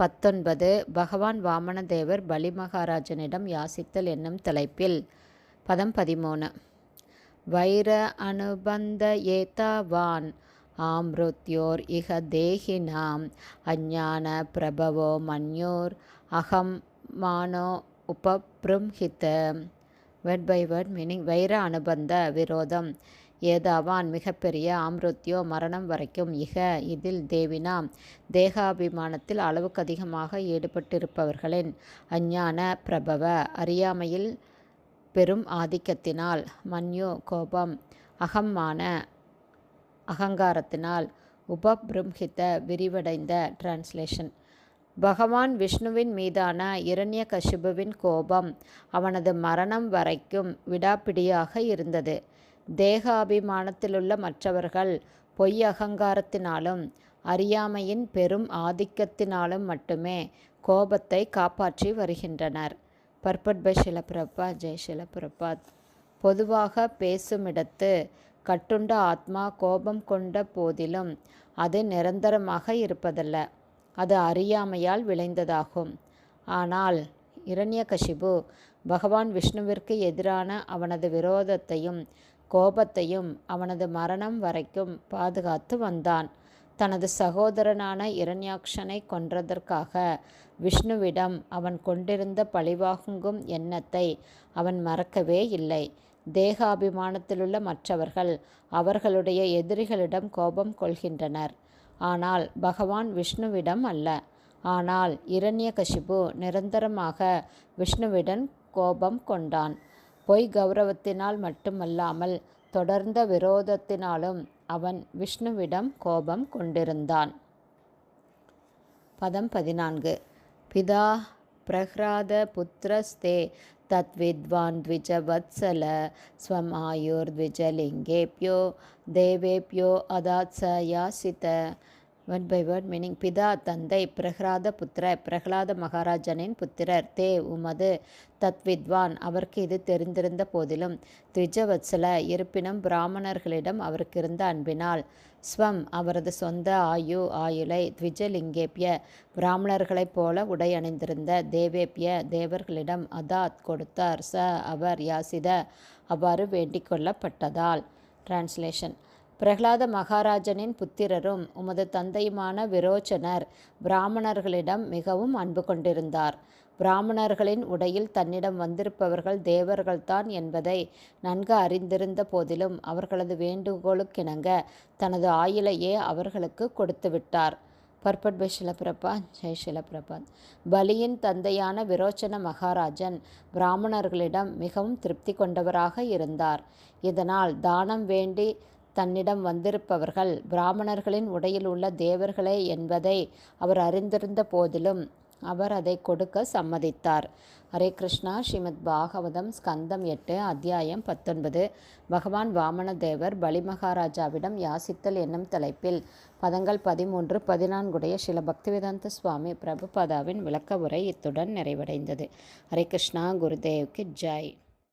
பத்தொன்பது பகவான் வாமனதேவர் பலி மகாராஜனிடம் யாசித்தல் என்னும் தலைப்பில். பதம் பதிமூணு. வைர அனுபந்த ஏதாவான் ஆம்ருத்யோர் இக தேகினாம் அஞ்ஞான பிரபவோ மன்யோர் அகம் மானோ உபப்ரும்ஹித வேர்ட் பை வேர்ட் மீனிங் வைர அனுபந்த விரோதம். ஏதாவான் மிகப்பெரிய ஆம்ருத்யோ மரணம் வரைக்கும் இக இதில் தேவினாம். தேகாபிமானத்தில் அளவுக்கு அதிகமாக ஈடுபட்டிருப்பவர்களின் அஞ்ஞான பிரபவ அறியாமையில் பெரும் ஆதிக்கத்தினால் மன்யு கோபம் அகம்மான அகங்காரத்தினால் உபபிரம்ஹித விரிவடைந்த டிரான்ஸ்லேஷன். பகவான் விஷ்ணுவின் மீதான இரண்ய கசிபுவின் கோபம் அவனது மரணம் வரைக்கும் விடாப்பிடியாக இருந்தது. தேகாபிமானத்திலுள்ள மற்றவர்கள் பொய் அகங்காரத்தினாலும் அறியாமையின் பெரும் ஆதிக்கத்தினாலும் மட்டுமே கோபத்தை காப்பாற்றி வருகின்றனர். பர்பட் பை ஷிலபிரபா. ஜெய் ஷிலபிரபாத் பொதுவாக பேசுமிடத்து கட்டுண்ட ஆத்மா கோபம் கொண்ட போதிலும் அது நிரந்தரமாக இருப்பதல்ல. அது அறியாமையால் விளைந்ததாகும். ஆனால் இரண்யகசிபு பகவான் விஷ்ணுவிற்கு எதிரான அவனது விரோதத்தையும் கோபத்தையும் அவனது மரணம் வரைக்கும் பாதுகாத்து வந்தான். தனது சகோதரனான இரண்யாக்ஷனை கொன்றதற்காக விஷ்ணுவிடம் அவன் கொண்டிருந்த பழிவாகுங்கும் எண்ணத்தை அவன் மறக்கவே இல்லை. தேகாபிமானத்திலுள்ள மற்றவர்கள் அவர்களுடைய எதிரிகளிடம் கோபம் கொள்கின்றனர். ஆனால் பகவான் விஷ்ணுவிடம் அல்ல. ஆனால் இரண்யகசிபு நிரந்தரமாக விஷ்ணுவிடன் கோபம் கொண்டான். பொய் கௌரவத்தினால் மட்டுமல்லாமல் தொடர்ந்த விரோதத்தினாலும் அவன் விஷ்ணுவிடம் கோபம் கொண்டிருந்தான். பதம் பதினான்கு. பிதா பிரஹ்ராத புத்திரஸ்தே தத் வித்வான் த்விஜவத்சல ஸ்வமாயுர் த்விஜலிங்கேப்யோ தேவேப்யோ அதாத்சயாசித வேர்ட் பை வேர்ட் மீனிங் பிதா தந்தை பிரஹ்லாத புத்திர பிரகலாத மகாராஜனின் புத்திரர் தே உமது தத்வித்வான். அவருக்கு இது தெரிந்திருந்த போதிலும் திஜவத்சல இருப்பினும் பிராமணர்களிடம் அவருக்கு இருந்த அன்பினால் ஸ்வம் அவரது சொந்த ஆயு ஆயுளை த்விஜலிங்கேப்பிய பிராமணர்களைப் போல உடை அணிந்திருந்த தேவேப்பிய தேவர்களிடம் அதாத் கொடுத்தார். ச அவர் யாசித அவ்வாறு வேண்டிக் கொள்ளப்பட்டதால். டிரான்ஸ்லேஷன் பிரகலாத மகாராஜனின் புத்திரரும் உமது தந்தையுமான விரோச்சனர் பிராமணர்களிடம் மிகவும் அன்பு கொண்டிருந்தார். பிராமணர்களின் உடையில் தன்னிடம் வந்திருப்பவர்கள் தேவர்கள்தான் என்பதை நன்கு அறிந்திருந்த போதிலும் அவர்களது வேண்டுகோளுக்கிணங்க தனது ஆயிலையே அவர்களுக்கு கொடுத்துவிட்டார். பர்பட் பை ஜெய் ஷிலபிரபாத் பலியின் தந்தையான விரோச்சன மகாராஜன் பிராமணர்களிடம் மிகவும் திருப்தி கொண்டவராக இருந்தார். இதனால் தானம் வேண்டி தன்னிடம் வந்திருப்பவர்கள் பிராமணர்களின் உடையில் உள்ள தேவர்களே என்பதை அவர் அறிந்திருந்த போதிலும் அவர் அதை கொடுக்க சம்மதித்தார். ஹரே கிருஷ்ணா ஸ்ரீமத் பாகவதம் ஸ்கந்தம் எட்டு அத்தியாயம் பத்தொன்பது. பகவான் வாமனதேவர் தேவர் பலிமகாராஜாவிடம் யாசித்தல் என்னும் தலைப்பில் பதங்கள் பதிமூன்று பதினான்குடைய சில பக்திவேதாந்த சுவாமி பிரபுபாதாவின் விளக்க உரை இத்துடன் நிறைவடைந்தது. ஹரே கிருஷ்ணா குருதேவ்க்கு ஜாய்.